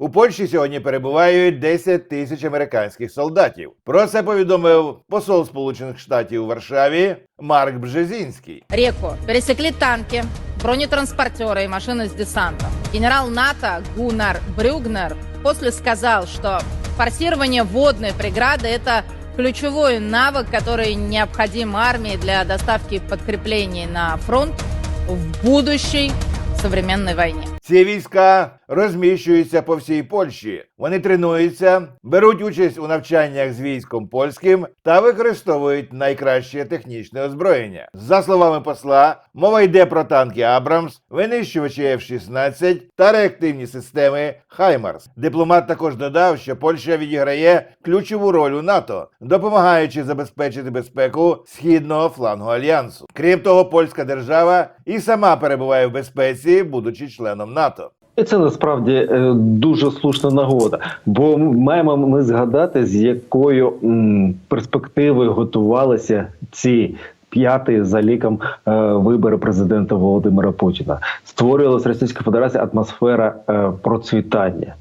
У Польщі сьогодні перебувають 10 тисяч американських солдатів. Про це повідомив посол Сполучених Штатів у Варшаві Марк Бжезінський. Реку пересекли танки, бронетранспортеры и машины с десантом. Генерал НАТО Гуннар Брюгнер после сказал, что форсирование водной преграды – это ключевой навык, который необходим армии для доставки подкреплений на фронт в будущей современной войне. Ці війська розміщуються по всій Польщі. Вони тренуються, беруть участь у навчаннях з військом польським та використовують найкраще технічне озброєння. За словами посла, мова йде про танки Абрамс, винищувачі F-16 та реактивні системи Хаймарс. Дипломат також додав, що Польща відіграє ключову роль у НАТО, допомагаючи забезпечити безпеку східного флангу альянсу. Крім того, польська держава і сама перебуває в безпеці, будучи членом НАТО. І це насправді е, дуже слушна нагода, бо маємо ми згадати, з якою перспективи готувалися ці. П'ятий за ліком е, вибори президента Володимира Путіна створювалася Російська Федерація атмосфера е, процвітання,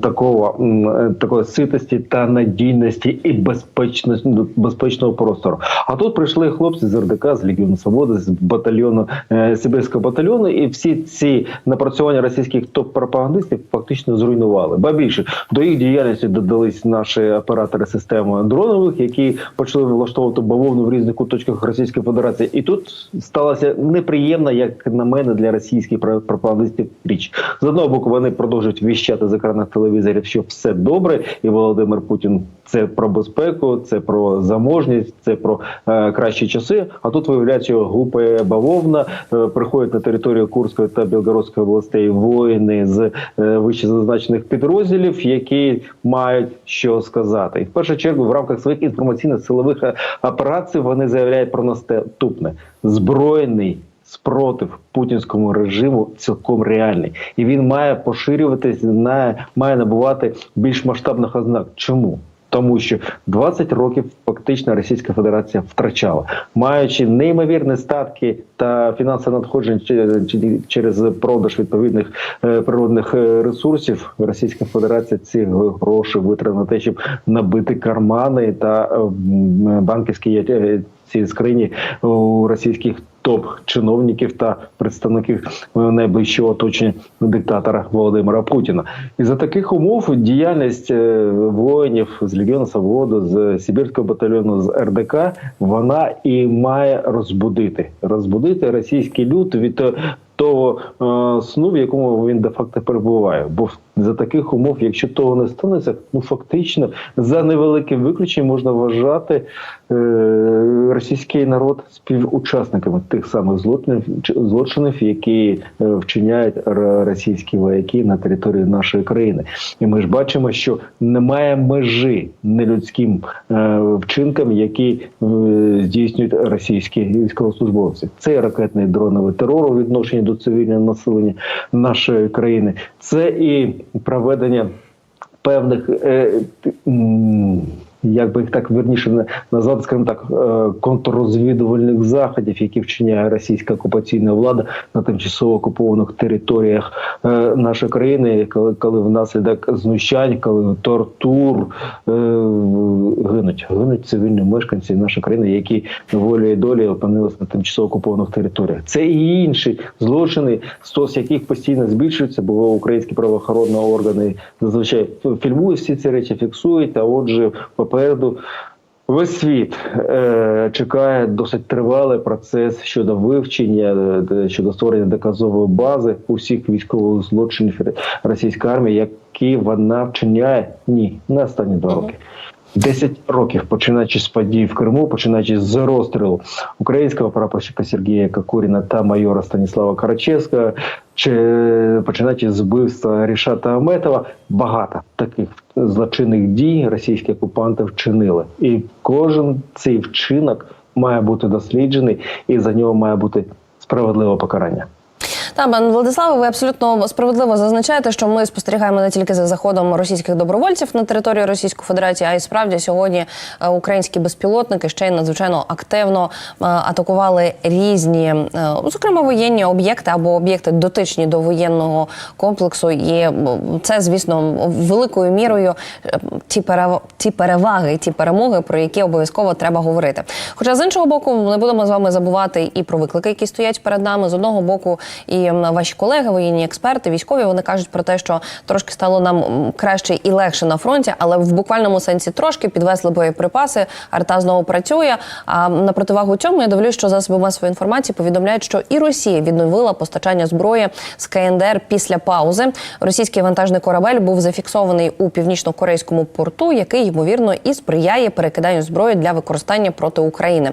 такого е, такої ситості та надійності і безпечності безпечного простору. А тут прийшли хлопці з РДК, з Легіону Свободи, з батальйону е, Сибірського батальйону, і всі ці напрацювання російських топ-пропагандистів фактично зруйнували. Ба більше до їх діяльності додались наші оператори системи дронових, які почали влаштовувати бавовну в різних куточках Російської Федерації. І тут сталася неприємна, як на мене, для російських про- пропагандистів річ. З одного боку, вони продовжують віщати з екранах телевізорів, що все добре, і Володимир Путін це про безпеку, це про заможність, це про е, кращі часи. А тут виявляється, гупає бавовна, е, приходять на територію Курської та Білгородської областей воїни з е, вище зазначених підрозділів, які мають що сказати. І в першу чергу в рамках своїх інформаційних силових е, операцій вони заявляють про наступне збройний. Спротив путінському режиму цілком реальний, і він має поширюватись на має набувати більш масштабних ознак. Чому? Тому що 20 років фактично Російська Федерація втрачала, маючи неймовірні статки та фінансове надходження че- че- через продаж відповідних е, природних е, ресурсів. Російська Федерація ці гроші витратила на те, щоб набити кармани та банківські е, ці скрині у російських топ-чиновників та представників найближчого оточення диктатора Володимира Путіна. І за таких умов діяльність е, воїнів з Легіону Свободу, з Сибірського батальйону, з РДК, вона і має розбудити розбудити російський люд від е, того е, сну, в якому він де факто перебуває. Бо за таких умов, якщо того не станеться, ну фактично за невеликим виключенням можна вважати е, російський народ співучасниками тих самих злочинів, чи- злочинів, які е, вчиняють російські вояки на території нашої країни. І ми ж бачимо, що немає межі нелюдським е, вчинкам, які е, здійснюють російські військовослужбовці. Це ракетний дроновий терор у відношенні до цивільного населення нашої країни. Це і проведення певних. Е, як би їх так вірніше на- назвати, скажімо так, е, контррозвідувальних заходів, які вчиняє російська окупаційна влада на тимчасово окупованих територіях е, нашої країни, коли, коли внаслідок знущань, коли тортур е, гинуть, гинуть цивільні мешканці нашої країни, які волі долі опинилися на тимчасово окупованих територіях. Це і інші злочини, стос яких постійно збільшується, бо українські правоохоронні органи зазвичай фільмують всі ці речі, фіксують. А отже, попереду. Весь світ е, чекає досить тривалий процес щодо вивчення, е, щодо створення доказової бази усіх військових злочинів російської армії, які вона вчиняє ні на останні два роки. 10 років, починаючи з подій в Криму, починаючи з розстрілу українського прапорщика Сергія Кокуріна та майора Станіслава Карачевського, чи починаючи з вбивства Рішата Аметова, багато таких злочинних дій російські окупанти вчинили, і кожен цей вчинок має бути досліджений, і за нього має бути справедливе покарання. Та пан Владиславе, ви абсолютно справедливо зазначаєте, що ми спостерігаємо не тільки за заходом російських добровольців на територію Російської Федерації, а й справді сьогодні е, українські безпілотники ще й надзвичайно активно е, атакували різні, е, зокрема воєнні об'єкти або об'єкти дотичні до воєнного комплексу. І це, звісно, великою мірою ті ті переваги, ті перемоги, про які обов'язково треба говорити. Хоча з іншого боку, не будемо з вами забувати і про виклики, які стоять перед нами. З одного боку, і ваші колеги, воєнні експерти, військові, вони кажуть про те, що трошки стало нам краще і легше на фронті, але в буквальному сенсі трошки підвезли боєприпаси. Арта знову працює. А на противагу цьому я дивлюсь, що засоби масової інформації повідомляють, що і Росія відновила постачання зброї з КНДР після паузи. Російський вантажний корабель був зафіксований у північно-корейському порту, який ймовірно і сприяє перекиданню зброї для використання проти України.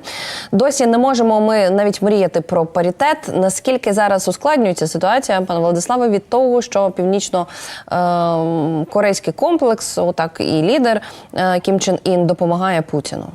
Досі не можемо ми навіть мріяти про паритет. Наскільки зараз ускладнюється ситуація, пане Владиславе, від того, що північно-корейський комплекс, отак і лідер е, Кім Чен Ін допомагає Путіну.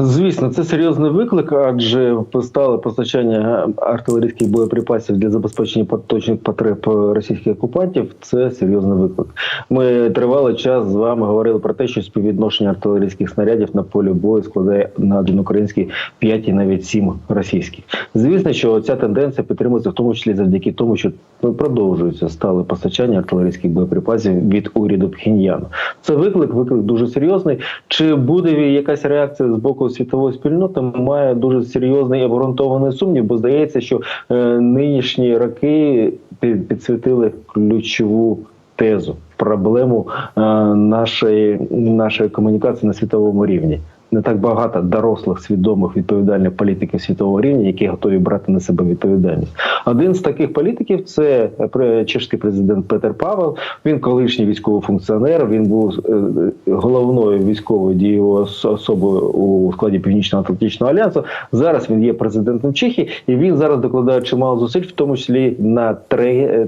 Звісно, це серйозний виклик, адже стало постачання артилерійських боєприпасів для забезпечення поточних потреб російських окупантів. Це серйозний виклик. Ми тривалий час з вами говорили про те, що співвідношення артилерійських снарядів на полі бою складає на один український 5 і навіть 7 російських. Звісно, що ця тенденція підтримується в тому числі завдяки тому, що продовжується стале постачання артилерійських боєприпасів від уряду Пхеньяну. Це виклик, виклик дуже серйозний. Чи буде якась реакція з боку світової спільноти? Має дуже серйозний і обґрунтований сумнів, бо здається, що е, нинішні роки під- підсвітили ключову тезу, проблему е, нашої, нашої комунікації на світовому рівні. Не так багато дорослих, свідомих, відповідальних політиків світового рівня, які готові брати на себе відповідальність. Один з таких політиків це е, чешський президент Петер Павел. Він колишній військовий функціонер. Він був е, головною військовою дієвою особою у складі Північно-Атлантичного альянсу. Зараз він є президентом Чехії, і він зараз докладає чимало зусиль, в тому числі на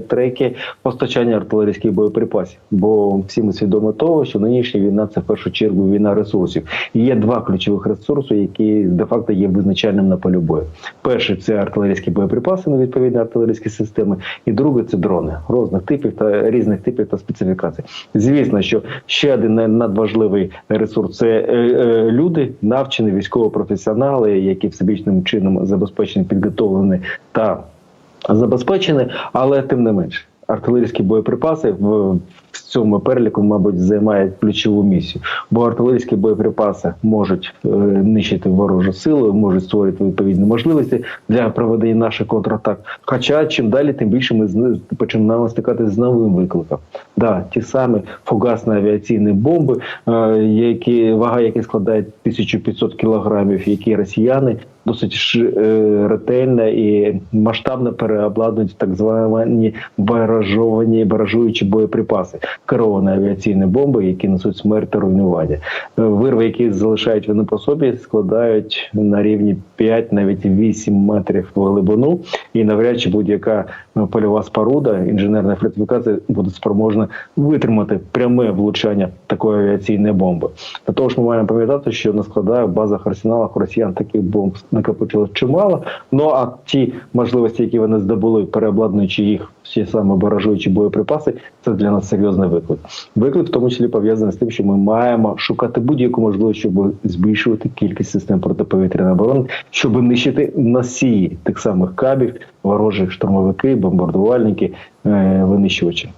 треки постачання артилерійських боєприпасів. Бо всі ми свідомі того, що нинішня війна це в першу чергу війна ресурсів. І є два ключових ресурси, які де-факто є визначальним на полі бою. Перший це артилерійські боєприпаси на відповідні артилерійські системи, і другий це дрони різних типів та різних типів та специфікацій. Звісно, що ще один надважливий ресурс це е, е, люди, навчені військово-професіонали, які всебічним чином забезпечені, підготовлені та забезпечені, але тим не менше. Артилерійські боєприпаси в, цьому переліку, мабуть, займають ключову місію, бо артилерійські боєприпаси можуть е, нищити ворожу силу, можуть створити відповідні можливості для проведення наших контратак. Хоча чим далі, тим більше ми починаємо стикатися з новим викликом. Да, ті самі фугасні авіаційні бомби, е, які вага яких складає 1500 кілограмів, які росіяни досить е, ретельно і масштабно переобладнують так звані баражовані баражуючі боєприпаси, керовані авіаційні бомби, які несуть смерть та руйнування. Е, Вирви, які залишають вони по собі, складають на рівні 5, навіть 8 метрів в глибину, і навряд чи будь-яка е, польова споруда, інженерна фортифікація буде спроможна витримати пряме влучання такої авіаційної бомби. До того ж, ми маємо пам'ятати, що на складах, базах, арсеналах росіян таких бомб накопичилось чимало. Ну а ті можливості, які вони здобули, переобладнуючи їх всі саме баражуючі боєприпаси, це для нас серйозний виклик. Виклик в тому числі пов'язаний з тим, що ми маємо шукати будь-яку можливість, щоб збільшувати кількість систем протиповітряної оборони, щоб нищити носії тих самих кабів, ворожі штурмовики, бомбардувальники, е, винищувачі.